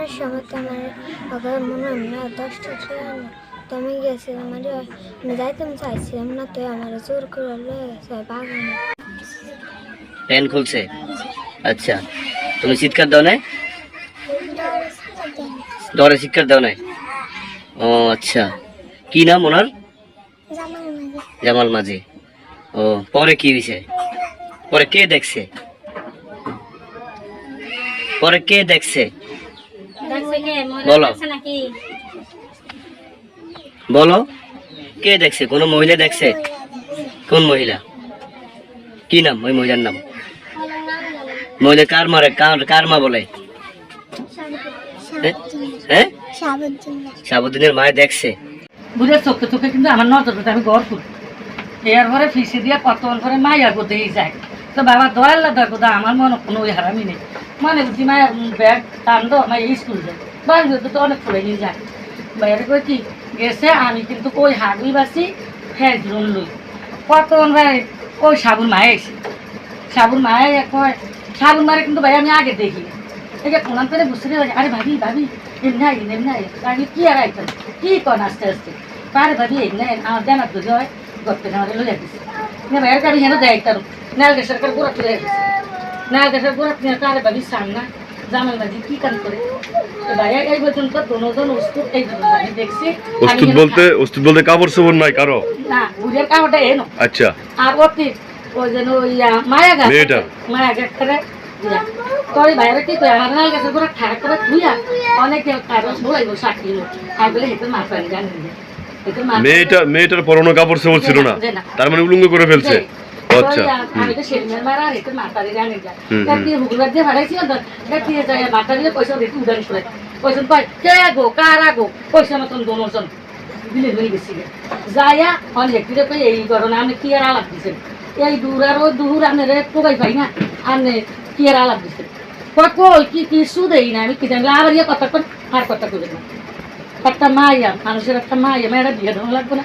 আনার সময় তো আমার মনে হয় না, দশটা ছিল না তো আমি গেছিলাম আর আমি যাইতে চাইছিলাম না, তো আমার জোর করে বাগানে প্যান খুলছে? আচ্ছা। তুমি চিৎকার দাও নাই? ডরে চিৎকার দাও নাই? ও আচ্ছা। কি নাম ওনার? জামাল মাঝি। ও, পরে কি হয়েছে পরে কে দেখছে? পরে কে দেখছে? বলো। বলো। কে দেখছে? কোনো মহিলা দেখছে? কোন মহিলা? কি নাম ওই মহিলার নাম? মহিলা কার মারে? কার মা বলে? হ্যাঁ? সাবুদ্দিনের মায়ে দেখছে। বুঝে চোখে চোখে কিন্তু আমার নজর আমি গড় করি। এর পরে ফিসে দিয়া কতক্ষণ করে মাইয়া গোতেই যায় তো বাবা দয়াল্লা দেখো দা আমার মনে কোনো ওই হারামি নেই। মনে বুঝি মায়ের ব্যাগ টান দো মাই স্কুল যায় বাড়ি তো অনেক ফুলে নিয়ে যায়। বাইরে করে কি, গেছে, আমি কিন্তু ওই হাগুই বাসি হ্যাঁ জোন লই। কতক্ষণ ভাই, ওই সাবুন মায়ে এসে। সাবুন মায়ে কয়, সাবুন মারে কিন্তু ভাই আমি আগে দেখি। এই যে কোনান করে বুঝতে পারি আরে ভাবি ভাবি, এমনি আই এমনি আই আমি কি আর আইতাম কি কন আস্তে আস্তে? পারে ভাবি, এমনি আমার দেনার যদি হয় গপ্পে আমার লইয়া দিছে। ভাইয়ের গাড়ি হেন দেয় তার নাল গ্যাসের কার গোড়া তুলে গেছে নাল গ্যাসের গোড়া তুলে কারে ভাবি সামনা জামাল বাজি কি কান করে? তো ভাইয়া এই পর্যন্ত দুজন উস্তুত এই পর্যন্ত আমি দেখছি। আমি ওস্তুদ হেন বলতে ওস্তুদ বলতে কাপড় চোপড় নাই কারও? না বুঝের কামটা এনো আচ্ছা। আর অতি ওই যেন ওই মায়া গাছ মায়া গাছ করে দিয়া। তোর কি কই আমার গাছে পুরো ঠাক করে ধুইয়া অনেক কাগজ বলাইব সাকিল। আর বলে হেতে মাছ পানি জানি মেয়েটা মেয়েটার পরনো কাপড় চোপড় ছিল না। তার মানে উলঙ্গ করে ফেলছে। আচ্ছা। আমি সেদিনের মারা হেতে মাতারি জানি যা হুম, হুম। কাটি হুগুলার দিয়ে ভাড়াইছি না কাটি যায় মাতারি পয়সা দিতে উদান করে পয়সা পাই কে গো কারা গো? পয়সা মতন দোনোজন। দিলে হয়ে গেছি যাইয়া অনেক দিলে কই এই করোনা আপনি কি আর আলাপ দিছেন? এই দূর আর ওই দূর আপনি রে টোকাই পাই না। আপনি কি আর আলাপ দিছেন? কই কি কিছু দেই না আমি কি জানি আবার ইয়ে কথা কন আর কথা কইবেন না। একটা মাইয়া মানুষের একটা মাইয়া মেয়েরা বিয়ে দেওয়া লাগবে না।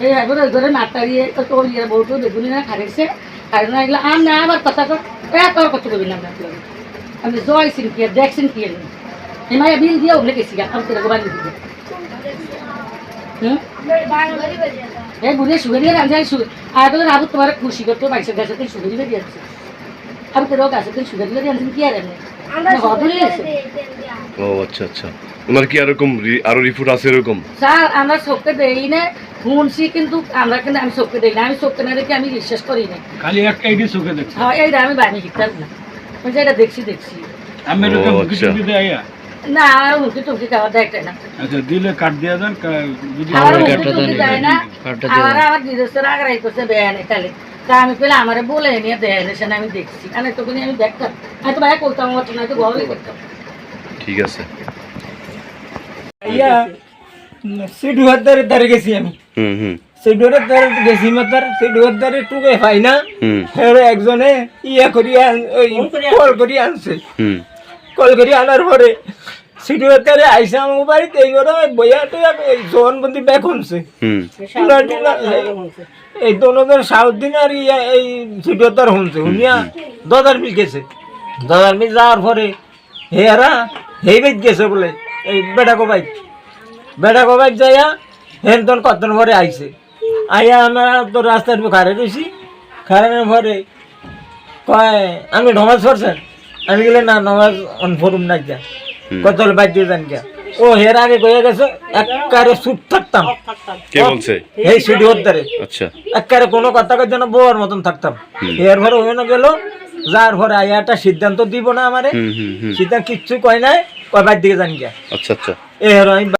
এই এবার ওই ঘরে মাতারিয়ে তো ইয়ে বউটো বেগুনি না খারেছে খাই না এগুলো আমি আবার কথা কর কত আমি আমি জয় সিং কি দেখছেন কি এমনি এই বিল দিয়ে ওগুলো গেছি আমি তোর গোবালি দিবে হুম? এই বুড়িয়ে সুগারি দিয়ে রান্না সুগার আর বলে আবু তোমার খুশি করতো বাইশের গাছে তুই সুগারি দিয়ে দিয়েছে। আমি তোর গাছে তুই সুগারি দিয়ে দিয়েছেন কি আর এমনি? ও আচ্ছা আচ্ছা। ওনার কি এরকম আরও রিপোর্ট আছে এরকম? স্যার আমরা চোখকে দেই না শুনছি কিন্তু আমরা কিন্তু আমি চোখকে দেই না আমি চোখকে না দেখে আমি বিশ্বাস করি না। খালি একটা আইডি চোখে দেখছি। হ্যাঁ এইটা আমি বানি শিখতাম না। আমি যেটা দেখছি দেখছি। আমি এরকম আচ্ছা। দেয়? না হুমকি টুমকি না। আচ্ছা দিলে কাট দিয়ে দেন যদি আমার হুমকি টুমকি দেয় না আমার আমার নিজস্ব আগ্রাই করছে দেয় না তাহলে। তা আমি পেলে আমারে বলে নিয়ে দেয় না সেটা আমি দেখছি। আর তখন আমি দেখতাম। আমি তো ভাই করতাম আমার তো ঘরে করতাম ঠিক আছে। ইয়া সিডুয়ার দ্বারে দ্বারে গেছি আমি। হুম হুম। দ্বারে গেছি মাতার সিডুয়ার দ্বারে টুকে পাই না। হুম। একজনে ইয়া করি ওই কল করি আনছে। হুম। কল করি আনার পরে সিডুয়ার দ্বারে আইসা আমার বাড়িতে এই করে বইয়া টুয়া এই জোয়ানবন্দি ব্যাগ শুনছে হুম। টুনা টুনা এই দোনোদের সাউথ দিন আর ইয়া এই সিডুয়ার দ্বার শুনছে শুনিয়া দাদার মিল গেছে। দাদার মিল যাওয়ার পরে হেয়ারা হেই বেদ গেছে বলে। এই বেটা কবাই বাইক। বেটা কো বাইক যাইয়া হেন তখন কতন ভরে আইছে। আইয়া আমরা তো রাস্তার খারে রয়েছি খারানোর ভরে কয় আমি নমাজ পড়ছেন? আমি গেলে না নমাজ অনফরুম না যা কত বাইক দিয়ে যান গিয়া। ও হের আগে কয়ে গেছে এককারে চুপ থাকতাম। কে বলছে? এই সিডি হদ্দারে আচ্ছা। এককারে কোনো কথা কই যেন বউর মতন থাকতাম। এর ঘরে হয়ে না গেল যার পরে আয়া একটা সিদ্ধান্ত দিব না আমারে সিদ্ধান্ত কিচ্ছু কয় নাই কয় বাইর দিকে জানি গিয়া। আচ্ছা আচ্ছা। এর আমি